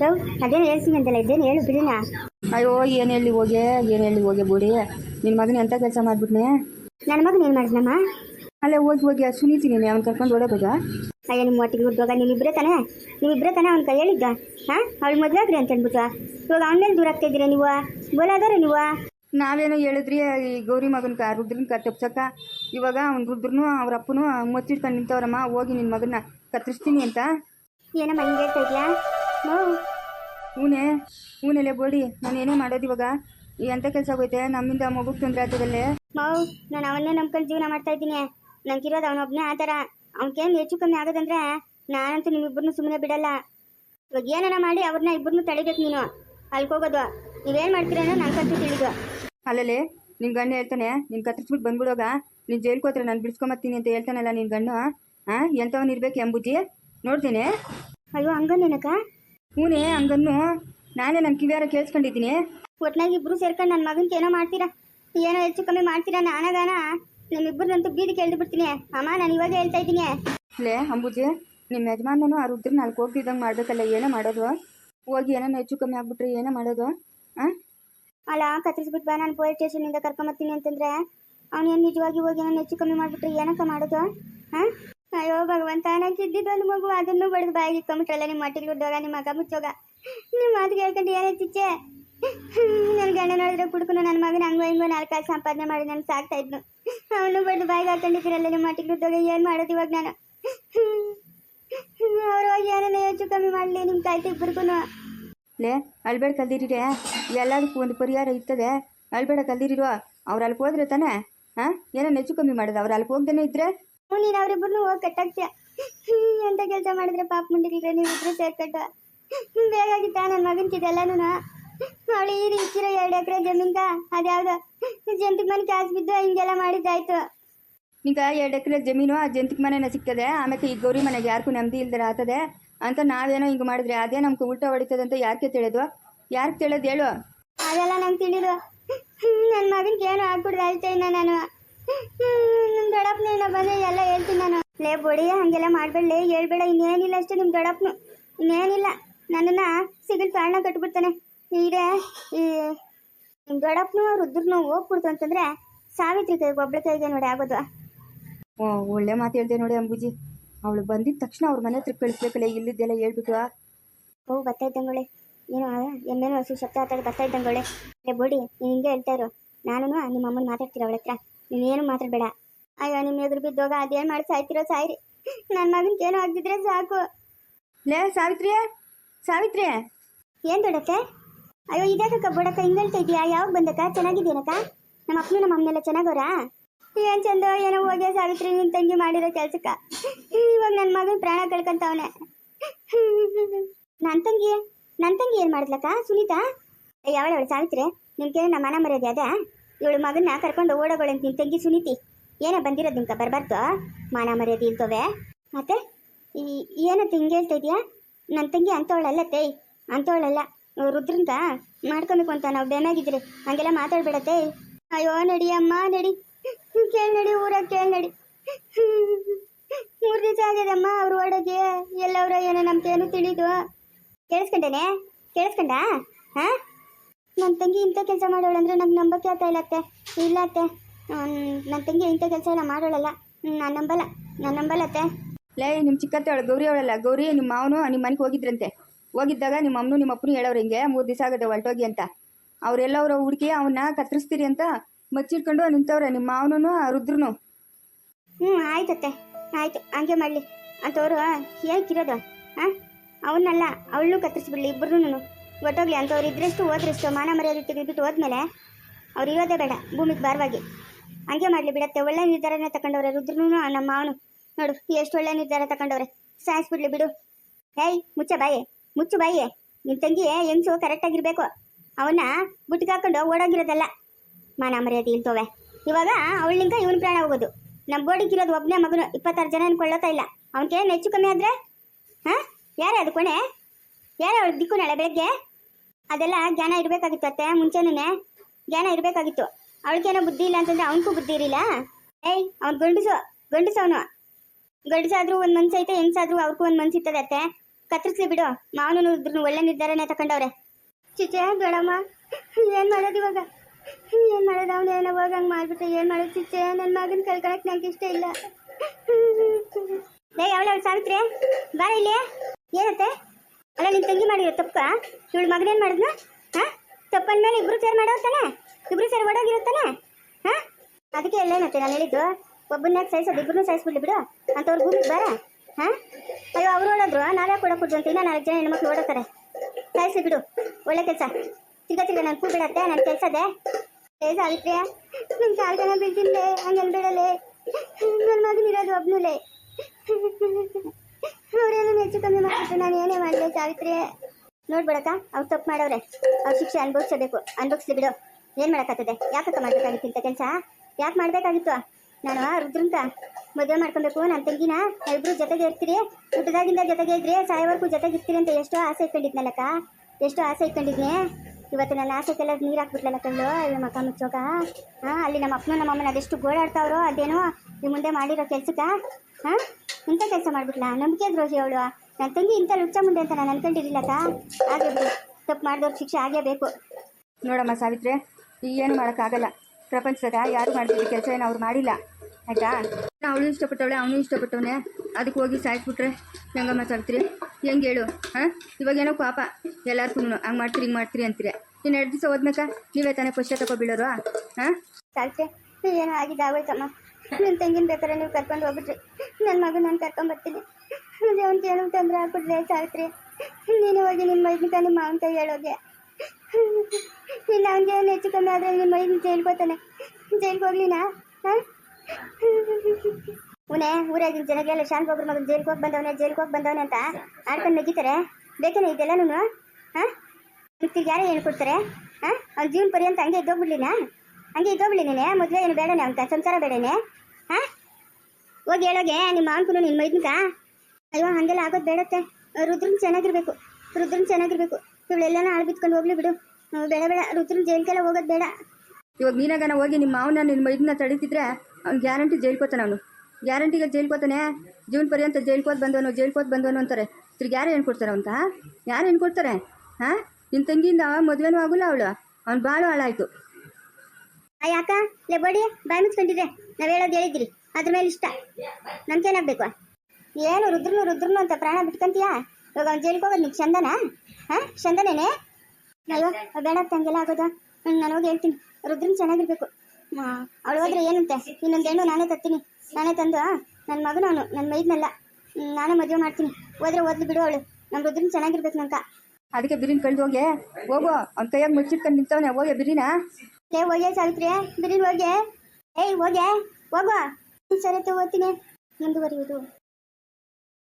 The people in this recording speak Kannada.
ಲವ್ ಅದೇನು ಹೇಳ್ತೀನಿ ಅಂತಲ್ಲ ಇದೇನು ಹೇಳು ಬಿಡಿನ? ಅಯ್ಯೋ ಏನು ಹೇಳಿ ಹೋಗೆ ಏನು ಹೇಳಿ ಹೋಗೆ ಬಿಡಿ. ನಿನ್ನ ಮಗನ ಎಂಥ ಕೆಲಸ ಮಾಡ್ಬಿಟ್ನೆ? ನನ್ನ ಮಗನ ಏನು ಮಾಡಿದ್ನಮ್ಮ? ಅಲ್ಲೇ ಹೋಗಿ ಹೋಗಿ ಸುನೀತೀನಿ ಅವ್ನು ಕರ್ಕೊಂಡು ಓಡೋದಾಗ ಅಯ್ಯ ನಿಮ್ಮ ಒಟ್ಟಿಗೆ ಹುಡ್ದೋಗ ನೀವಿಬ್ಬರೇ ತಾನೇ? ನೀವಿಬ್ಬರೇ ತಾನೇ ಅವ್ನ ಕೈ ಹೇಳಿದ್ದ ಹಾಂ? ಅವಳು ಮದುವೆ ಆಗ್ರಿ ಅಂತ ಅಂದ್ಬಿಟ್ಟು ಇವಾಗ ಅವನ ಮೇಲೆ ದೂರ ಆಗ್ತಾ ಇದ್ದೀರಾ ನೀವು? ಬೋಲಾದಾರೆ ನೀವು? ನಾವೇನೋ ಹೇಳಿದ್ರಿ ಈ ಗೌರಿ ಮಗನ ಕ ರುದ್ರನ ಕ ತಪ್ಸಕ್ಕ ಇವಾಗ ಅವ್ನು ರುದ್ರನು ಅವ್ರ ಅಪ್ಪನು ಮುಚ್ಚಿಟ್ಕೊಂಡು ನಿಂತವ್ರಮ್ಮ. ಹೋಗಿ ನಿನ್ನ ಮಗನ ಕತ್ತರಿಸ್ತೀನಿ ಅಂತ. ಏನಮ್ಮ ಹಿಂಗೆ ಹೇಳ್ತಾ ಇದೆಯಾ? ನೋ ಹೂನೆ ಹೂನೆಲೆ ಬೋಡಿ ನಾನು ಏನೇ ಮಾಡೋದು ಇವಾಗ? ಎಂಥ ಕೆಲಸ ಆಗೋಯ್ತೆ ನಮ್ಮಿಂದ ಮಗುಗೆ ತೊಂದರೆ ಆಗ್ತದಲ್ಲೇ? ಮಾವು ನಾನು ಅವನ್ನೇ ನಂಬ್ಕೊಂಡು ಜೀವನ ಮಾಡ್ತಾ ಇದ್ದೀನಿ. ನಂಗಿರೋದು ಅವನೊಬ್ಬನೇ ಆ ಥರ. ಅವ್ನಿಗೇನು ಹೆಚ್ಚು ಕಮ್ಮಿ ಆಗೋದಂದ್ರೆ ನಾನಂತೂ ನಿಮ್ಮಿಬ್ಬರನ್ನು ಸುಮ್ಮನೆ ಬಿಡಲ್ಲ. ಇವಾಗ ಏನಾರ ಮಾಡಿ ಅವ್ರನ್ನ ಇಬ್ಬರನ್ನು ತಡಿಬೇಕು ನೀನು. ಅಲ್ಕೋಗೋದು ಹೋಗೋದು. ನೀವೇನು ಮಾಡ್ತೀರೇನೋ ನಂಗಂತೂ ತಿಳಿದು. ಅಲ್ಲಲ್ಲಿ ನಿನ್ನ ಗಂಡ ಹೇಳ್ತಾನೆ ನಿನ್ ಕತ್ತರಿಸ್ಬಿಟ್ಟು ಬಂದ್ಬಿಡೋಗ. ನೀನು ಜೈಲ್ಗೆ ಹೋದ್ರೆ ನಾನು ಬಿಡಿಸ್ಕೊಂಬತ್ತೀನಿ ಅಂತ ಹೇಳ್ತಾನಲ್ಲ ನಿನ್ನ ಗಂಡು ಹಾಂ ಎಂಥವನು ಇರ್ಬೇಕು ಎಂಬುಜಿ ನೋಡ್ತೀನಿ. ಅಯ್ಯೋ ಹಂಗಂದೇನಕ್ಕ ಹೂನೇ ಹಂಗನ್ನು ನಾನೇ ನನ್ನ ಕಿವಿಯಾರ ಕೇಳಿಸ್ಕೊಂಡಿದ್ದೀನಿ. ಒಟ್ನಾಗಿ ಇಬ್ರು ಸೇರ್ಕೊಂಡು ನನ್ನ ಮಗನ್ಗೆ ಏನೋ ಮಾಡ್ತೀರಾ? ಏನೋ ಹೆಚ್ಚು ಕಮ್ಮಿ ಮಾಡ್ತೀರಾ ನಾನಾಗಾನ? ನಿಮ್ಮಿಬ್ಬರನ್ನಂತೂ ಬೀದಿ ಕೇಳ್ದು ಬಿಡ್ತೀನಿ. ಅಮ್ಮ ನಾನು ಇವಾಗ ಹೇಳ್ತಾ ಇದ್ದೀನಿ. ಲೇ ಅಂಬುಜಿ ನಿಮ್ಮ ಯಜಮಾನನು ಆ ನಾಲ್ಕು ಹೋಗಿ ಹೋಗ್ತಿದ್ದಂಗೆ ಮಾಡ್ಬೇಕಲ್ಲ ಏನೋ ಮಾಡೋದು? ಹೋಗಿ ಏನೋ ಹೆಚ್ಚು ಕಮ್ಮಿ ಆಗ್ಬಿಟ್ರೆ ಏನೋ ಮಾಡೋದು? ಹಾಂ ಅಲ್ಲ ಕತ್ತರಿಸ್ಬಿಟ್ಟು ಬಾ ನಾನು ಪೊಲೀಸ್ ಸ್ಟೇಷನಿಂದ ಕರ್ಕೊಂಬರ್ತೀನಿ ಅಂತಂದ್ರೆ ಅವನೇನು ನಿಜವಾಗಿ ಹೋಗಿ ಏನೋ ಹೆಚ್ಚು ಕಮ್ಮಿ ಮಾಡಿಬಿಟ್ರೆ ಏನಕ್ಕ ಮಾಡೋದು? ಹಾಂ ಅಯ್ಯೋ, ಭಗವಂತ, ನಾನು ಇದ್ದಿದ್ದು ಒಂದು ಮಗು, ಅದನ್ನು ಬಡಿದು ಬಾಯಿಗೆ ಇಕ್ಕೊಂಬಿಟ್ರಲ್ಲ ನಿಮ್ಮ ಮಟ್ಟಿಗೆ ಉದ್ದೋಗ, ನಿಮ್ಮ ಮಗ ಮುಚ್ಚೋಗ. ನಿಮ್ಮ ಮಾತು ಕೇಳ್ಕೊಂಡು ಏನಾಯ್ತಿಚ್ಚೆ ನನ್ನ ಗಂಡ ನೋಡಿದ್ರೆ ಕುಡ್ಕೊಂಡು ನನ್ನ ಮಗನ ಹಂಗೋ ಹಿಂಗೋ ನಾಲ್ಕು ಸಂಪಾದನೆ ಮಾಡಿ ನಾನು ಸಾಕ್ತಾ ಇದ್ನು. ಅವನು ಬಡ್ದು ಬಾಯಿಗೆ ಹಾಕೊಂಡಿದ್ದೀರಲ್ಲ, ನಿಮ್ಮ ಮಟ್ಟಿಗೆ ಉದ್ದೋಗ, ಏನು ಮಾಡೋದು ಇವಾಗ ನಾನು? ಅವ್ರು ಹೋಗಿ ಏನೋ ಹೆಚ್ಚು ಕಮ್ಮಿ ಮಾಡಲಿ, ನಿಮ್ಮ ತಾಯ್ತಿ ಇಬ್ಬರಿಗೂ ಲೇ ಅಳ್ಬೇಡ ಕಲ್ದಿರಿರೆ. ಎಲ್ಲದಕ್ಕೂ ಒಂದು ಪರಿಹಾರ ಇರ್ತದೆ. ಅಳ್ಬೇಡ ಕಲ್ದಿರಿರುವ ಅವ್ರು ಅಲ್ಲಿ ಹೋದ್ರೆ ತಾನೇ ಹಾಂ ಏನೋ ಹೆಚ್ಚು ಕಮ್ಮಿ ಮಾಡೋದು? ಅವ್ರು ಅಲ್ಲಿ ಹೋಗ್ದೇನೆ ಇದ್ರೆ? ನೀನು ಅವರಿಬ್ಬರನ್ನು ಹೋಗಿ ಕಟ್ಟಾಕ್ತೀಯ? ಎಂತ ಕೆಲಸ ಮಾಡಿದ್ರೆ ಪಾಪ ಮುಂಡಿರಿದ್ರೆ ನೀವಿಬ್ರು ಸೇರ್ಕಟ್ಟ? ಬೇಕಾಗಿತ್ತ ನನ್ನ ಮಗನ್ಕಿದೆ ಎಲ್ಲನೂ ಅವಳು ಈ ರೀತಿರೋ ಎರಡು ಎಕರೆ ಜಮೀನ್ಗ ಅದ್ಯಾವ್ದು? ಜಂತಿಗೆ ಮನೆ ಕಾಸು ಬಿದ್ದು ಹಿಂಗೆಲ್ಲ ಮಾಡಿದ್ದಾಯ್ತು. ಈಗ ಎರಡು ಎಕರೆ ಜಮೀನು ಆ ಜಂತಿಗೆ ಮನೆನ ಸಿಕ್ತದೆ ಆಮೇಲೆ ಈ ಗೌರಿ ಮನೆಗೆ ಯಾರಿಗೂ ನೆಮ್ಮದಿ ಇಲ್ದರೆ ಆತದೆ ಅಂತ ನಾವೇನೋ ಹಿಂಗೆ ಮಾಡಿದ್ರೆ ಅದೇ ನಮ್ಗೆ ಉಲ್ಟಾ ಹೊಡಿತದೆ ಅಂತ ಯಾಕೆ ತಿಳಿದು? ಯಾರಿಗೆ ತಿಳಿದು ಹೇಳು? ಅದೆಲ್ಲ ನಂಗೆ ತಿಳಿದು. ನನ್ನ ಮಗನ್ಗೆ ಏನು ಆಗ್ಬಿಡ್ದು ಅಳ್ತೇನೆ ನಾನು? ನಿಮ್ಮ ದೊಡ್ಡಪ್ಪನ ಬಂದೆ, ಎಲ್ಲ ಹೇಳ್ತೀನಿ ನಾನು. ಲೇ ಬೋಡಿ, ಹಂಗೆಲ್ಲ ಮಾಡಬೇಡಲೇ ಹೇಳ್ಬೇಡ, ಇನ್ನೇನಿಲ್ಲ ಅಷ್ಟೇ ನಿಮ್ಮ ದೊಡ್ಡಪ್ಪನು. ಇನ್ನೇನಿಲ್ಲ, ನನ್ನನ್ನು ಸಿಗಲ್ ಕಾರಣ ಕಟ್ಬಿಡ್ತಾನೆ. ಇದೆ ಈ ನಿಮ್ಮ ದೊಡ್ಡಪ್ಪನು ರುದ್ರನು ಹೋಗ್ಬಿಡ್ತು ಅಂತಂದ್ರೆ ಸಾವಿತ್ರಿ ಕೈಗೆ ಒಬ್ಳ ಕೈಗೆ ನೋಡಿ ಆಗೋದು. ಒಳ್ಳೆ ಮಾತು ಹೇಳ್ದೆ ನೋಡಿ ಅಂಬುಜಿ. ಅವಳು ಬಂದಿದ್ದ ತಕ್ಷಣ ಅವ್ರ ಮನೆ ಹತ್ರ ಕಳಿಸ್ಬೇಕಲ್ಲ ಇಲ್ಲಿದ್ದೆಲ್ಲ ಹೇಳ್ಬಿಟ್ಟು ಓ ಬರ್ತಾ ಇದ್ದಂಗೊಳೆ ಏನೋ, ಎಮ್ಮೆನೋ ಹಸು ಶಬ್ದ ಆತಾಗ ಬರ್ತಾ ಬೊಡಿ ನೀನು ಹಿಂಗೆ ಹೇಳ್ತಾ ಇರು. ನಾನು ನಿಮ್ಮ ಅಮ್ಮನ ಮಾತಾಡ್ತೀರ ಅವಳ ಹತ್ರ ನೀವೇನು ಬೇಡ. ಅಯ್ಯೋ ನಿಮ್ಮ ಎದುರು ಬಿದ್ದೋಗ ಅದೇನು ಮಾಡಿ ಸಾಯ್ತಿರೋ ಸಾಯ್ರಿ. ನನ್ನ ಮಗನಿಗೆ ಏನೋ ಆಗ್ದಿದ್ರೆ ಸಾಕು. ಲೇ ಸಾವಿತ್ರಿಯ ಸಾವಿತ್ರಿ. ಏನು ದೊಡಕ್ಕೆ ಅಯ್ಯೋ ಇದಕ್ಕ ಬುಡಕ್ಕ ಹಿಂಗೆ ಇದೆಯಾ? ಯಾವಾಗ ಬಂದಕ್ಕ? ಚೆನ್ನಾಗಿದ್ದೀನಕ್ಕ? ನಮ್ಮ ಅಪ್ಪನು ನಮ್ಮ ಅಮ್ಮನೆಲ್ಲ ಚೆನ್ನಾಗವ್ರಾ? ಏನು ಚಂದ ಏನೋ ಹೋಗಿ ಸಾವಿತ್ರಿ ನಿನ್ ತಂಗಿ ಮಾಡಿರೋ ಕೆಲ್ಸಕ್ಕ. ಇವಾಗ ನನ್ನ ಮಗನ ಪ್ರಾಣ ಕಳ್ಕೊಂತವನೆ. ನನ್ನ ತಂಗಿ ನನ್ನ ತಂಗಿ ಏನು ಮಾಡ್ಲಕ್ಕ ಸುನೀತಾ? ಯಾವಳ ಸಾವಿತ್ರಿ? ನಿಮ್ಗೆ ನಮ್ಮ ಮನ ಮರ್ಯಾದೆ ಅದ? ಇವಳು ಮಗನ್ನ ಕರ್ಕೊಂಡು ಓಡೋಗಳಂತ ನಿನ್ನ ತಂಗಿ ಸುನೀತಿ. ಏನ ಬಂದಿರೋದು ನಿಮ್ಗೆ ಬರಬಾರ್ದು? ಮಾನ ಮರ್ಯಾದೆ ಇಲ್ತವೆ ಮತ್ತೆ, ಈ ಏನೋ ಹಿಂಗೆ ಹೇಳ್ತಾ ನನ್ನ ತಂಗಿ ಅಂಥವಳಲ್ಲ ತೇಯ್ ಅಂಥವಳಲ್ಲ ರುದ್ರಂತ ಮಾಡ್ಕೊಬೇಕು ಅಂತ ನಾವು ಬೆನ್ನಾಗಿದ್ರಿ ಹಂಗೆಲ್ಲ ಮಾತಾಡ್ಬೇಡತ್ತೆ ಅಯ್ಯೋ, ನಡಿ ಅಮ್ಮ, ನಡಿ. ಕೇಳಿ ನಡಿ, ಊರಾಗ ಕೇಳಿ ನಡಿ. ಮೂರು ದಿವಸ ಆಗ್ಯದಮ್ಮ ಅವ್ರು ಓಡೋಗಿ. ಎಲ್ಲವ್ರ ಏನೋ ನಮ್ಗೇನು ತಿಳಿದು. ಕೇಳಿಸ್ಕೊಂಡೇನೆ? ಕೇಳಿಸ್ಕೊಂಡ? ಹಾ? ನನ್ನ ತಂಗಿ ಇಂಥ ಕೆಲಸ ಮಾಡೋಳು ಅಂದರೆ ನಂಗೆ ನಂಬಕ್ಕೆ ಆಗ್ತಾ ಇಲ್ಲ ಅತ್ತೆ. ಇಲ್ಲ ಅತ್ತೆ. ನನ್ನ ತಂಗಿ ಇಂಥ ಕೆಲಸ ಎಲ್ಲ ಮಾಡೋಳಲ್ಲ. ನಾನು ನಂಬಲ್ಲ. ನಾನು ನಂಬಲ್ಲತ್ತೆ ಲೇ ನಿಮ್ಮ ಚಿಕ್ಕತ್ತೆ ಅವಳು ಗೌರಿ ಅವಳಲ್ಲ. ಗೌರಿ ನಿಮ್ಮ ಮಾವನು ನಿಮ್ಮ ಮನೆಗೆ ಹೋಗಿದ್ರಂತೆ. ಹೋಗಿದ್ದಾಗ ನಿಮ್ಮ ಅಮ್ಮನು ನಿಮ್ಮ ಅಪ್ಪನು ಹೇಳೋರು ಹಿಂಗೆ ಮೂರು ದಿವಸ ಆಗದೆ ಹೊರಟೋಗಿ ಅಂತ. ಅವರೆಲ್ಲವರು ಹುಡುಕಿ ಅವನ್ನ ಕತ್ತರಿಸ್ತೀರಿ ಅಂತ ಮಚ್ಚಿಟ್ಕೊಂಡು ನಿಂತವ್ರೆ ನಿಮ್ಮ ಮಾವನು ರುದ್ರನು. ಹ್ಞೂ ಆಯ್ತತ್ತೆ ಆಯ್ತು. ಹಂಗೆ ಮಾಡಲಿ. ಅಂತವ್ರು ಹೇಗಿರೋದು ಹಾಂ ಅವನ್ನಲ್ಲ ಅವಳನ್ನೂ ಕತ್ತರಿಸ್ಬಿಡ್ಲಿ ಇಬ್ಬರೂ ಒಟ್ಟೋಗ್ಲಿ ಅವ್ರು ಇದ್ರೆಷ್ಟು ಓದ್ರಿಷ್ಟು ಮಾನ ಮರ್ಯಾದೆ ತೆಗೆದು ಹೋದ್ಮೇಲೆ ಅವ್ರು ಇರೋದೇ ಬೇಡ, ಭೂಮಿಗೆ ಭಾರವಾಗಿ. ಹಂಗೆ ಮಾಡಲಿ ಬಿಡತ್ತೆ, ಒಳ್ಳೆ ನಿರ್ಧಾರನೇ ತಗೊಂಡವ್ರೆ ರುದ್ರನೂ ನಮ್ಮ ಮಾವನು ನೋಡು, ಎಷ್ಟು ಒಳ್ಳೆ ನಿರ್ಧಾರ ತಗೊಂಡವ್ರೆ ಸಾಯಿಸ್ಬಿಡ್ಲಿ ಬಿಡು. ಹೇಯ್ ಮುಚ್ಚ ಬಾಯಿ, ಮುಚ್ಚು ಬಾಯಿ. ನಿನ್ನ ತಂಗಿ ಹೆಂಗ್ಸು ಕರೆಕ್ಟಾಗಿರ್ಬೇಕು ಅವನ್ನ ಬುಟ್ಟಿಗೆ ಹಾಕೊಂಡು ಓಡೋಗಿರೋದಲ್ಲ. ಮಾನ ಮರ್ಯಾದೆ ಇಲ್ತವೆ. ಇವಾಗ ಅವಳಿಂದ ಇವನ್ ಪ್ರಾಣ ಹೋಗೋದು. ನಮ್ಮ ಬೋರ್ಡಿಗಿರೋದು ಒಬ್ಬನೇ ಮಗನು ಇಪ್ಪತ್ತಾರು ಜನ ಅನ್ಕೊಳ್ಳೋತಾ ಇಲ್ಲ. ಅವನಿಗೆ ಹೆಚ್ಚು ಕಮ್ಮಿ ಆದ್ರೆ, ಹಾಂ? ಯಾರೇ ಅದು ಕೊನೆ? ಯಾರೇ ಅವಳು ದಿಕ್ಕು ನಾಳೆ ಬೆಳಗ್ಗೆ? ಅದೆಲ್ಲ ಜ್ಞಾನ ಇರಬೇಕಾಗಿತ್ತು ಅತ್ತೆ ಮುಂಚೆನೇ ಜ್ಞಾನ ಇರಬೇಕಾಗಿತ್ತು. ಅವಳಿಗೇನೋ ಬುದ್ಧಿ ಇಲ್ಲ ಅಂತಂದ್ರೆ ಅವನಿಗೂ ಬುದ್ಧಿ ಇರಲಿಲ್ಲ. ಏಯ್, ಅವ್ನು ಗಂಡಸು ಗಂಡಸು ಅವನು. ಗಂಡಸಾದ್ರೂ ಒಂದು ಮನ್ಸು ಐತೆ, ಹೆಂಗ್ಸಾದ್ರೂ ಅವ್ರಿಗೂ ಒಂದು ಮನ್ಸು ಇರ್ತದೆ ಅತ್ತೆ. ಕತ್ತರಿಸ್ಲಿ ಬಿಡು ಮಾವನು ಇದ್ರು ಒಳ್ಳೆ ನಿರ್ಧಾರನೇ ತಕೊಂಡವ್ರೆ. ಚಿಚೆ ಬೇಡಮ್ಮ. ಏನ್ ಮಾಡೋದು ಇವಾಗ? ಏನ್ ಮಾಡೋದು? ಅವನು ಏನೋ ಹೋಗಂಗ್ ಮಾಡ್ಬಿಟ್ರೆ ಏನ್ ಮಾಡೋದು ಚಿಚೆ ನನ್ನ ಮಗನ ಕಳ್ಕೊಳಕ್ ನಂಗೆ ಇಷ್ಟ ಇಲ್ಲ. ಲೇ ಅವಳ ಸಾವಿತ್ರಿ. ಬಾ ಇಲ್ಲಿ. ಏನತ್ತೆ? ಅಲ್ಲ, ನಿನ್ ತಂಗಿ ಮಾಡಿರೋ ತಪ್ಪ? ಇವಳು ಮಗನೇನ್ ಮಾಡಿದ್ನ ಹಾ? ತಪ್ಪಂದ್ಮೇಲೆ ಇಬ್ರು ಸೇರ್ ಮಾಡೋತಾನೆ ಇಬ್ರು ಸೇರ್ ಓಡೋಗಿರುತ್ತಾನೆ ಹಾ? ಅದಕ್ಕೆ ಎಲ್ಲೇನತ್ತೆ ನಾನು ಹೇಳಿದ್ದು? ಒಬ್ಬನ್ಯಾಗ ಸಹಿಸೋದು ಇಬ್ರು ಸಹಿಸ್ಬಿಡ್ಲಿ ಬಿಡು. ಅಂತವ್ರ ಭೂಮಿಗೆ ಬಾರ ಹಾ? ಅಯ್ಯೋ, ಅವ್ರು ಓಡೋದ್ರು ನಾವೇ ಕೂಡ ಕೊಡ್ತು ಅಂತ ಇನ್ನೂ ನಾಲ್ಕು ಜನ ಹೆಣ್ಮಕ್ಳು ಓಡೋತಾರೆ ಸಹಿಸಿ ಬಿಡು. ಒಳ್ಳೆ ಕೆಲಸ. ತಿರ್ಗ ತಿರ್ಗ ನಾನು ಕೂ ಬಿಡತ್ತೆ ನನ್ನ ಕೆಲಸ ಸಾವಿತ್ರಿ ನಿನ್ ಕಾಲ್ ಜನ ಬೀಳ್ತಿನ್ಲೆ ಹಂಗನ್ ಬಿಡಲೆ ನನ್ನ ಮಗನಿರೋದು ಒಬ್ನುಲೆ. ಅವ್ರೇನು ಹೆಚ್ಚು ಕಮ್ಮಿ ಮಾಡ್ಬಿಟ್ರೆ ನಾನು ಏನೇ ಮಾಡಿದೆ ಸಾವಿತ್ರಿ. ನೋಡ್ಬಿಡಕ್ಕ ಅವ್ರು ತಪ್ಪು ಮಾಡವ್ರೆ. ಅವ್ರ ಶಿಕ್ಷೆ ಅನುಭವಿಸಬೇಕು ಅನುಭವಿಸ್ಲಿ ಬಿಡು. ಏನು ಮಾಡೋಕ್ಕಾಗ್ತದೆ? ಯಾಕಕ್ಕ ಮಾಡ್ಬೇಕಾಗಿತ್ತು ಇಂಥ ಕೆಲಸ? ಯಾಕೆ ಮಾಡಬೇಕಾಗಿತ್ತು? ನಾನು ರುದ್ರಂತ ಮದುವೆ ಮಾಡ್ಕೊಬೇಕು. ನನ್ನ ತಂಗಿನ ಇಬ್ರು ಜೊತೆಗೆ ಇರ್ತೀರಿ. ಹುಟ್ಟದಾಗಿಂದ ಜೊತೆಗೆ ಇದ್ರಿ. ಸಾಯವರೆಗೂ ಜೊತೆಗೆ ಇರ್ತೀರಿ ಅಂತ ಎಷ್ಟೋ ಆಸೆ ಇಟ್ಕೊಂಡಿದ್ನಲ್ಲಕ್ಕ. ಎಷ್ಟೋ ಆಸೆ ಇಟ್ಕೊಂಡಿದ್ನಿ. ಇವತ್ತು ನನ್ನ ಆಸೆಗೆಲ್ಲ ನೀರು ಹಾಕ್ಬಿಟ್ಲಲ್ಲ ಕಂಡು ಇವ್ ಮಕ್ಕ ಮುಚ್ಚೋಕ. ಹಾಂ, ಅಲ್ಲಿ ನಮ್ಮ ಅಪ್ಪನ ನಮ್ಮ ಅಮ್ಮನ ಅದೆಷ್ಟು ಗೋಳಾಡ್ತಾವ್ರೋ, ಅದೇನೋ ಈ ಮುಂದೆ ಮಾಡಿರೋ ಕೆಲ್ಸಕ್ಕ. ಹಾ? ಇಂಥ ಕೆಲಸ ಮಾಡ್ಬಿಟ್ಲಾ? ನಂಬಿಕೆ ದ್ರೋಹಿ ಅವಳು. ನನ್ನ ತಂಗಿ ಇಂಥ ಲುಚ್ಚ ಮುಂದೆ ಅಂತ ನಾನು ಅನ್ಕೊಂಡಿರಲಿಲ್ಲ ಹಾಗೆ ಬಿಡು. ತಪ್ಪು ಮಾಡಿದವ್ರು ಶಿಕ್ಷೆ ಆಗೇಬೇಕು ನೋಡಮ್ಮ ಸಾವಿತ್ರಿ ಏನು ಮಾಡೋಕ್ಕಾಗಲ್ಲ. ಪ್ರಪಂಚದಾಗ ಯಾರು ಮಾಡ್ತಿದ್ದ ಕೆಲಸ ಏನು ಅವ್ರು ಮಾಡಿಲ್ಲ. ಆಯಿತಾ? ಅವಳು ಇಷ್ಟಪಟ್ಟವಳೆ ಅವನು ಇಷ್ಟಪಟ್ಟವನೆ. ಅದಕ್ಕೆ ಹೋಗಿ ಸಾಯಿಸ್ಬಿಟ್ರೆ. ಹೆಂಗಮ್ಮ ಸಾವಿತ್ರಿ? ಹೆಂಗೆ ಹೇಳು? ಹಾಂ? ಇವಾಗೇನೋ ಪಾಪ. ಎಲ್ಲರಿಗೂ ಹಂಗೆ ಮಾಡ್ತೀರಿ ಹಿಂಗೆ ಮಾಡ್ತೀರಿ ಅಂತೀರಿ. ಇನ್ನು ಎರಡು ದಿವಸ ಹೋದ್ಮೇಕ ನೀವೇ ತಾನೇ ಪಶ್ಚಾತ್ತಾಪ ಬೀಳೋರು ಹಾಂ? ಸಾವಿತ್ರಿ ಏನೋ ಆಗಿದ್ದಾಗೋಯ್ತಮ್ಮ ಆಗೋಯ್ತಮ್ಮ. ನಿಮ್ಮ ತಂಗಿನ ಬೇಕಾದ್ರೆ ನೀವು ಕರ್ಕೊಂಡು ಹೋಗ್ಬಿಟ್ರಿ. ನನ್ನ ಮಗನ ನಾನು ಕರ್ಕೊಂಬರ್ತೀನಿ. ಅವ್ನು ಏನೋ ತೊಂದರೆ ಆಗ್ಬಿಟ್ರೆ ಸಾವಿತ್ರಿ. ನೀನು ಹೋಗಿ ನಿಮ್ಮ ಮೈದ್ನಿಕ ನಿಮ್ಮ ಮಾವನ ಕೈ ಹೇಳೋಗೆ. ಇಲ್ಲ, ಅವ್ನಿಗೆ ಏನು ಹೆಚ್ಚು ಕಮ್ಮಿ ಆದರೆ ನಿಮ್ಮ ಮೈದ್ನ ಜೈಲ್ಗೆ ಹೋಗ್ತಾನೆ. ಜೈಲ್ಗೆ ಹೋಗ್ಲಿನಾ? ಹಾಂ? ಊರಾಗಿನ ಜನಗಳೆಲ್ಲ ಶಾಂತ ಹೋಗ್ರ ಮಗನ ಜೈಲ್ಗೆ ಹೋಗಿ ಬಂದವನೆ, ಜೈಲ್ಗೆ ಹೋಗಿ ಬಂದವನೆ ಅಂತ ಆಡ್ಕೊಂಡು ನಗಿತಾರೆ. ಬೇಕೇನೆ ನಾನು? ಹಾಂ? ಮತ್ತೆ ಯಾರೇ ಹೇಳ್ಕೊಡ್ತಾರೆ ಹಾಂ? ಅವ್ನ ಜೀವನ ಪರ್ಯಂತ ಹಂಗೆ ಇದ್ದೋಗ್ಬಿಡ್ಲಿನಾ? ಹಂಗೆ ಇದ್ದೋಗ್ಬಿಡ್ಲಿ ನೀನೆ? ಮೊದಲೇ ಏನು ಬೇಡನೆ ಅಂತ ಸಂಸಾರ ಬೇಡನೆ? ಹಾಂ? ಹೋಗಿ ಹೇಳೋಗೆ, ನಿಮ್ಮ ಮಾವನ್ಕು ನಿನ್ನ ಮೈದ್ನಿಕ ಅಯ್ಯೋ ಹಂಗೆಲ್ಲ ಆಗೋದು ಬೇಡತ್ತೆ. ರುದ್ರನ್ ಚೆನ್ನಾಗಿರ್ಬೇಕು ರುದ್ರನ್ ಚೆನ್ನಾಗಿರ್ಬೇಕು. ಇವಳೆಲ್ಲನ ಆಳ್ ಬಿತ್ಕೊಂಡು ಹೋಗ್ಲಿ ಬಿಡು. ಬೇಡ ಬೇಡ. ರುದ್ರನ್ ಜೈಲ್ಗೆಲ್ಲ ಹೋಗೋದು ಬೇಡ. ಇವಾಗ ನೀನಾಗನ ಹೋಗಿ ನಿಮ್ಮ ಮಾವನ ನಿನ್ನ ಮೈದನ್ನ ತಡೀತಿದ್ರೆ ಅವ್ನು ಗ್ಯಾರಂಟಿ ಜೈಲ್ಕೋತಾನೆ ಅವನು. ಗ್ಯಾರಂಟಿಗೆ ಜೈಲ್ಕೋತಾನೆ. ಜೀವನ ಪರ್ಯಂತ ಜೈಲ್ಕೋತ್ ಬಂದವನು ಜೈಲ್ಕೋತ್ ಬಂದವನು ಅಂತಾರೆ. ತಿರ್ಗಿ ಯಾರು ಏನು ಅಂತ ಯಾರು ಏನು ಕೊಡ್ತಾರೆ? ನಿನ್ ನಿನ್ನ ತಂಗಿಯಿಂದ ಮದ್ವೆನೂ ಆಗೋಲ್ಲ ಅವಳು. ಅವ್ನು ಭಾಳ ಹಾಳಾಯ್ತು. ಯಾಕ ಲೇ ಬಡಿ, ಬಾಯ್ ಮುಚ್ಕೊಂಡಿದ್ರೆ ನಾವ್ ಹೇಳೋದು ಹೇಳಿದ್ರಿ. ಅದ್ರ ಮೇಲೆ ಇಷ್ಟ. ನಮ್ಗೇನಾಗ್ಬೇಕು ಏನು ರುದ್ರನು ರುದ್ರನು ಅಂತ ಪ್ರಾಣ ಬಿಟ್ಕಂತೀಯಾ? ಇವಾಗ ಅವ್ನು ಜೈಲ್ಗೆ ಹೋಗೋದು ಚಂದನ ಚಂದನಾ? ಹಾ? ಚಂದನೇನೆ? ಅಯ್ಯೋ ಬೇಡ ತಂಗೆಲ್ಲ ಆಗೋದು. ನಾನು ಹೋಗಿ ಹೇಳ್ತೀನಿ. ರುದ್ರನ್ ಚೆನ್ನಾಗಿರ್ಬೇಕು. ಅವಳು ಹೋದ್ರೆ ಏನಂತೆ? ಇನ್ನೊಂದು ಹೆಣ್ಣು ನಾನೇ ತರ್ತೀನಿ. ನಾನೇ ತಂದು ನನ್ನ ಮಗು ಅವನು ನನ್ನ ಮೈದ್ನಲ್ಲ ನಾನೇ ಮದುವೆ ಮಾಡ್ತೀನಿ. ಹೋದ್ರೆ ಓದ್ಲು ಬಿಡು ಅವಳು. ನಮ್ಮ ರುದ್ರನ್ ಚೆನ್ನಾಗಿರ್ಬೇಕು ನಂಕ ಅದಕ್ಕೆ ಬಿರಿನ್ ಕಳ್ದು ಹೋಗಿ. ಹೋಗು ಅವ್ನ ಕೈಯಾಗ ಮುಚ್ಚಿಟ್ಕೊಂಡು ನಿಂತವನೆ. ಹೋಗಿ ಬಿರಿನಾ? ಏ ಹೋಗ್ಯ ಸಾವಿತ್ರಿ. ಬಿರಿನ್ ಹೋಗ್ಯ ಏಯ್ ಹೋಗೆ. ಹೋಗು. ಸರಿ ತಗೋತೀನಿ ಮುಂದುವರಿಯುವುದು.